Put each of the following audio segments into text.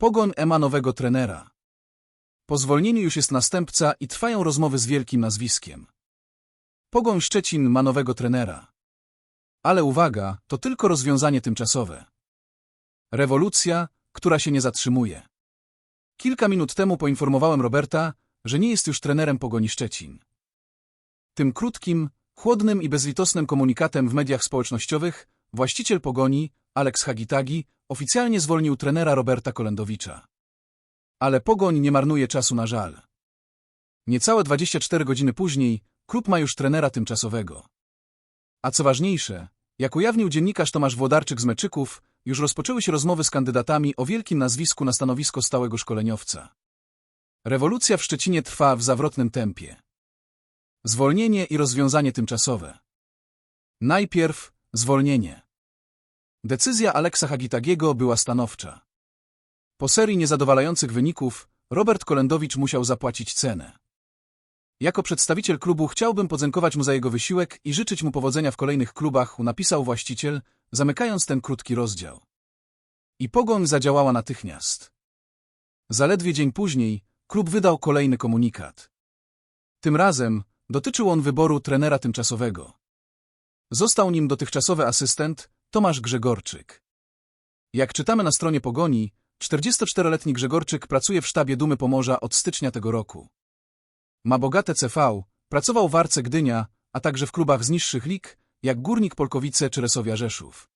Pogoń Ema nowego trenera. Po zwolnieniu już jest następca i trwają rozmowy z wielkim nazwiskiem. Pogoń Szczecin ma nowego trenera. Ale uwaga, to tylko rozwiązanie tymczasowe. Rewolucja, która się nie zatrzymuje. Kilka minut temu poinformowałem Roberta, że nie jest już trenerem Pogoni Szczecin. Tym krótkim, chłodnym i bezlitosnym komunikatem w mediach społecznościowych właściciel Pogoni, Alex Hagitagi, oficjalnie zwolnił trenera Roberta Kolendowicza. Ale Pogoń nie marnuje czasu na żal. Niecałe 24 godziny później klub ma już trenera tymczasowego. A co ważniejsze, jak ujawnił dziennikarz Tomasz Włodarczyk z Meczyków, już rozpoczęły się rozmowy z kandydatami o wielkim nazwisku na stanowisko stałego szkoleniowca. Rewolucja w Szczecinie trwa w zawrotnym tempie. Zwolnienie i rozwiązanie tymczasowe. Najpierw zwolnienie. Decyzja Aleksa Hagitagiego była stanowcza. Po serii niezadowalających wyników Robert Kolendowicz musiał zapłacić cenę. Jako przedstawiciel klubu chciałbym podziękować mu za jego wysiłek i życzyć mu powodzenia w kolejnych klubach, napisał właściciel, zamykając ten krótki rozdział. I Pogoń zadziałała natychmiast. Zaledwie dzień później klub wydał kolejny komunikat. Tym razem dotyczył on wyboru trenera tymczasowego. Został nim dotychczasowy asystent Tomasz Grzegorczyk. Jak czytamy na stronie Pogoni, 44-letni Grzegorczyk pracuje w sztabie Dumy Pomorza od stycznia tego roku. Ma bogate CV, pracował w Arce Gdynia, a także w klubach z niższych lig, jak Górnik Polkowice czy Resowia Rzeszów.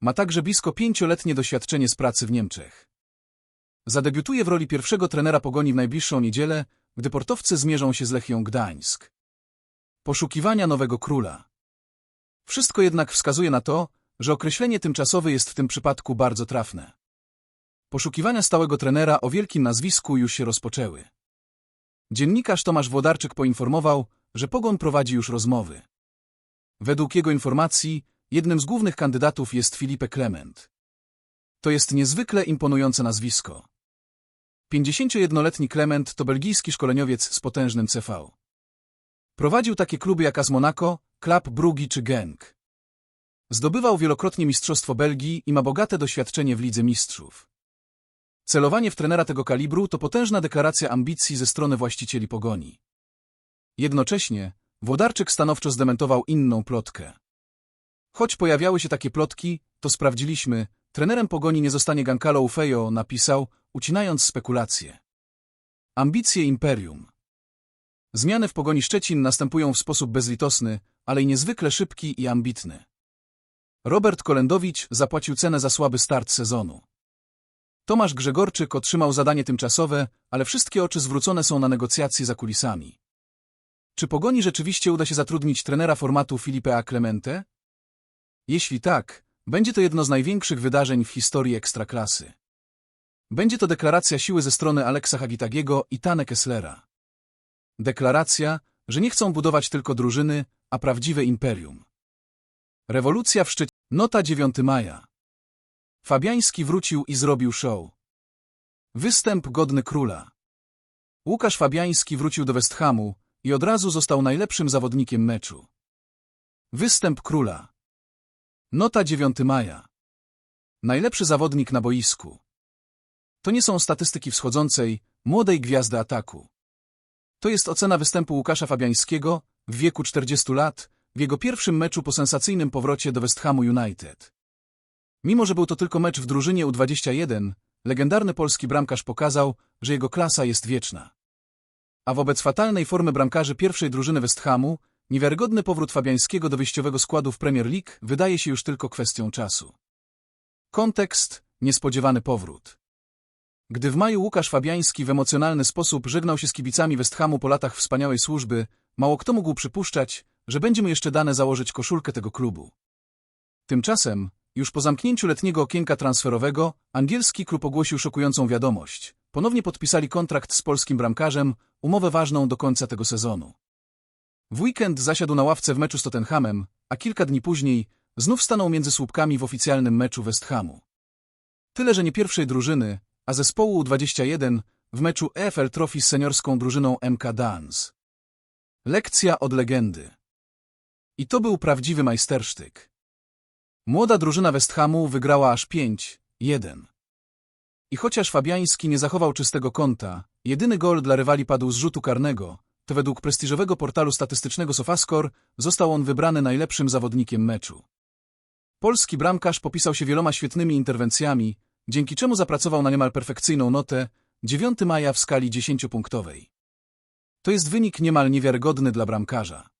Ma także blisko pięcioletnie doświadczenie z pracy w Niemczech. Zadebiutuje w roli pierwszego trenera Pogoni w najbliższą niedzielę, gdy portowcy zmierzą się z Lechią Gdańsk. Poszukiwania nowego króla. Wszystko jednak wskazuje na to, że określenie tymczasowe jest w tym przypadku bardzo trafne. Poszukiwania stałego trenera o wielkim nazwisku już się rozpoczęły. Dziennikarz Tomasz Włodarczyk poinformował, że Pogoń prowadzi już rozmowy. Według jego informacji, jednym z głównych kandydatów jest Filipe Clement. To jest niezwykle imponujące nazwisko. 51-letni Clement to belgijski szkoleniowiec z potężnym CV. Prowadził takie kluby jak AS Monaco, Club Brugge czy Genk. Zdobywał wielokrotnie Mistrzostwo Belgii i ma bogate doświadczenie w Lidze Mistrzów. Celowanie w trenera tego kalibru to potężna deklaracja ambicji ze strony właścicieli pogoni. Jednocześnie Włodarczyk stanowczo zdementował inną plotkę. Choć pojawiały się takie plotki, to sprawdziliśmy, trenerem pogoni nie zostanie Gankalo Ufejo, napisał, ucinając spekulacje. Ambicje imperium. Zmiany w pogoni Szczecin następują w sposób bezlitosny, ale i niezwykle szybki i ambitny. Robert Kolendowicz zapłacił cenę za słaby start sezonu. Tomasz Grzegorczyk otrzymał zadanie tymczasowe, ale wszystkie oczy zwrócone są na negocjacje za kulisami. Czy Pogoni rzeczywiście uda się zatrudnić trenera formatu Filipe A. Clemente? Jeśli tak, będzie to jedno z największych wydarzeń w historii Ekstraklasy. Będzie to deklaracja siły ze strony Aleksa Hagitagiego i Tane Kesslera. Deklaracja, że nie chcą budować tylko drużyny, a prawdziwe imperium. Rewolucja w szczycie. Nota 9 maja. Fabiański wrócił i zrobił show. Występ godny króla. Łukasz Fabiański wrócił do West Hamu i od razu został najlepszym zawodnikiem meczu. Występ króla. Nota 9 maja. Najlepszy zawodnik na boisku. To nie są statystyki wschodzącej, młodej gwiazdy ataku. To jest ocena występu Łukasza Fabiańskiego w wieku 40 lat, w jego pierwszym meczu po sensacyjnym powrocie do West Hamu United. Mimo, że był to tylko mecz w drużynie U21, legendarny polski bramkarz pokazał, że jego klasa jest wieczna. A wobec fatalnej formy bramkarzy pierwszej drużyny West Hamu, niewiarygodny powrót Fabiańskiego do wyjściowego składu w Premier League wydaje się już tylko kwestią czasu. Kontekst – niespodziewany powrót. Gdy w maju Łukasz Fabiański w emocjonalny sposób żegnał się z kibicami West Hamu po latach wspaniałej służby, mało kto mógł przypuszczać, że będzie mu jeszcze dane założyć koszulkę tego klubu. Tymczasem, już po zamknięciu letniego okienka transferowego, angielski klub ogłosił szokującą wiadomość. Ponownie podpisali kontrakt z polskim bramkarzem, umowę ważną do końca tego sezonu. W weekend zasiadł na ławce w meczu z Tottenhamem, a kilka dni później znów stanął między słupkami w oficjalnym meczu West Hamu. Tyle, że nie pierwszej drużyny, a zespołu U21 w meczu EFL Trophy z seniorską drużyną MK Dance. Lekcja od legendy. I to był prawdziwy majstersztyk. Młoda drużyna West Hamu wygrała aż 5-1. I chociaż Fabiański nie zachował czystego konta, jedyny gol dla rywali padł z rzutu karnego, to według prestiżowego portalu statystycznego Sofascore został on wybrany najlepszym zawodnikiem meczu. Polski bramkarz popisał się wieloma świetnymi interwencjami, dzięki czemu zapracował na niemal perfekcyjną notę 9 maja w skali 10-punktowej. To jest wynik niemal niewiarygodny dla bramkarza.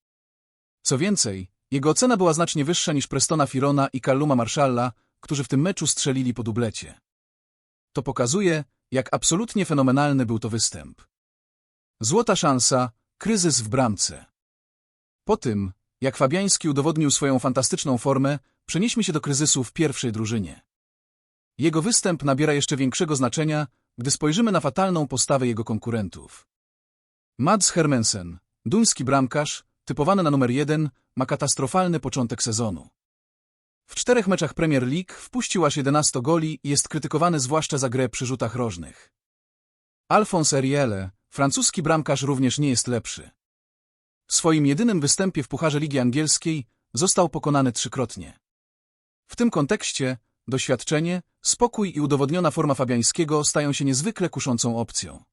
Co więcej, jego ocena była znacznie wyższa niż Prestona Firona i Calluma Marshalla, którzy w tym meczu strzelili po dublecie. To pokazuje, jak absolutnie fenomenalny był to występ. Złota szansa, kryzys w bramce. Po tym, jak Fabiański udowodnił swoją fantastyczną formę, przenieśmy się do kryzysu w pierwszej drużynie. Jego występ nabiera jeszcze większego znaczenia, gdy spojrzymy na fatalną postawę jego konkurentów. Mads Hermensen, duński bramkarz, typowany na numer jeden, ma katastrofalny początek sezonu. W czterech meczach Premier League wpuścił aż 11 goli i jest krytykowany zwłaszcza za grę przy rzutach rożnych. Alphonse Ariele, francuski bramkarz również nie jest lepszy. W swoim jedynym występie w Pucharze Ligi Angielskiej został pokonany trzykrotnie. W tym kontekście doświadczenie, spokój i udowodniona forma Fabiańskiego stają się niezwykle kuszącą opcją.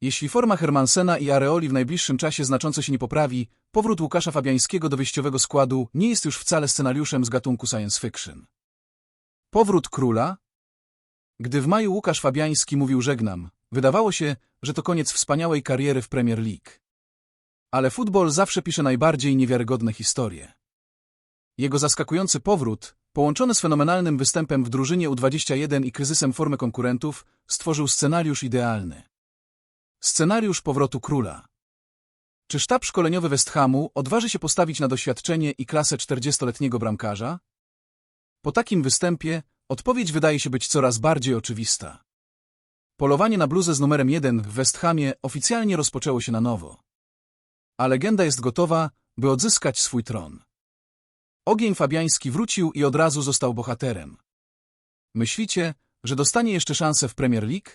Jeśli forma Hermansena i Areoli w najbliższym czasie znacząco się nie poprawi, powrót Łukasza Fabiańskiego do wyjściowego składu nie jest już wcale scenariuszem z gatunku science fiction. Powrót króla? Gdy w maju Łukasz Fabiański mówił żegnam, wydawało się, że to koniec wspaniałej kariery w Premier League. Ale futbol zawsze pisze najbardziej niewiarygodne historie. Jego zaskakujący powrót, połączony z fenomenalnym występem w drużynie U21 i kryzysem formy konkurentów, stworzył scenariusz idealny. Scenariusz powrotu króla. Czy sztab szkoleniowy West Hamu odważy się postawić na doświadczenie i klasę 40-letniego bramkarza? Po takim występie odpowiedź wydaje się być coraz bardziej oczywista. Polowanie na bluzę z numerem 1 w West Hamie oficjalnie rozpoczęło się na nowo. A legenda jest gotowa, by odzyskać swój tron. Ogień Fabiański wrócił i od razu został bohaterem. Myślicie, że dostanie jeszcze szansę w Premier League?